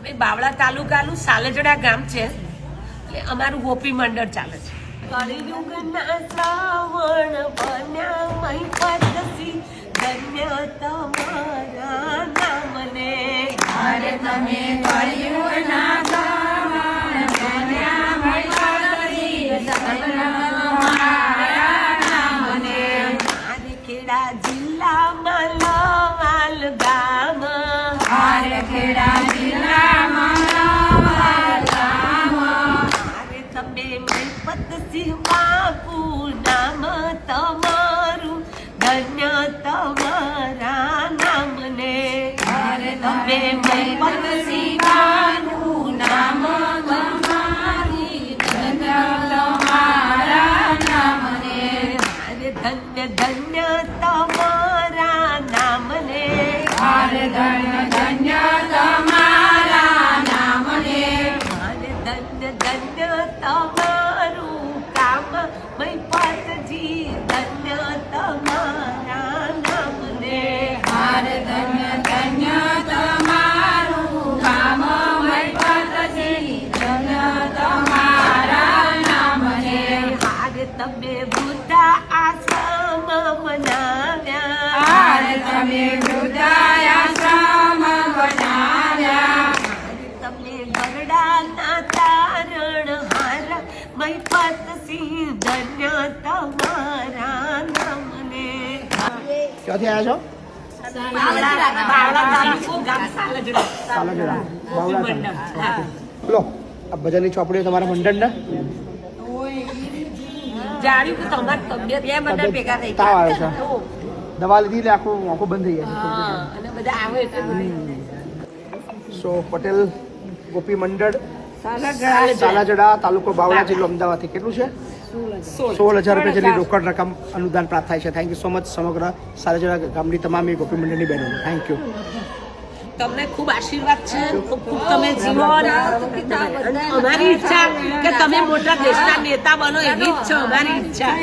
અમે બાવળા તાલુકાનું સાલજડા ગામ છે. એટલે અમારું ગોપી મંડળ ચાલે છે. કળિયુગના શ્રાવણ બન્યા મહી પદસી બાપુ નામ તમારું ધન્ય તમારા નામને. તમે મહિપતજી બાનું નામ ધન્ય ધન્ય ધન્ય તમારા નામને. ધન્ય ધન્ય તમારા નામને. ધન્ય ધન્ય તમારું તમે બુદ્ધા આશ્રમ મનાવ્યા. હારે તમે વૃદ્ધાશ્રમ બનાવ્યા. હારે તમે ગરડાના તારણ હાર. મહીપત સિંહ ધન્ય તમારા નામને. ક્યાંથી આવ્યા છો? મંડળ. લો આ ભજનની ચોપડીઓ તમારા મંડળના? જાણ્યું કે તમારી તબિયત બે મંડળ ભેગા થઈ તાવ આવે છે. દવા લીધી એટલે આખું આખું બંધ થઈ જાય અને બધા આવે એટલે સો પટેલ ગોપી મંડળ સાલાજડા. તાલુકો બાવળા જિલ્લો અમદાવાદથી. કેટલું છે? સોળ હજાર. રૂપિયા જેટલી રોકડ રકમ અનુદાન પ્રાપ્ત થાય છે. થેન્ક યુ સો મચ સમગ્ર સાલાજડા ગામની તમામ ગોપી મંડળની બહેનો થેન્ક યુ તમને ખૂબ આશીર્વાદ છે. ખૂબ તમે જીવો અમારી ઈચ્છા કે તમે મોટા દેશના નેતા બનો એવી જ છે અમારી ઈચ્છા.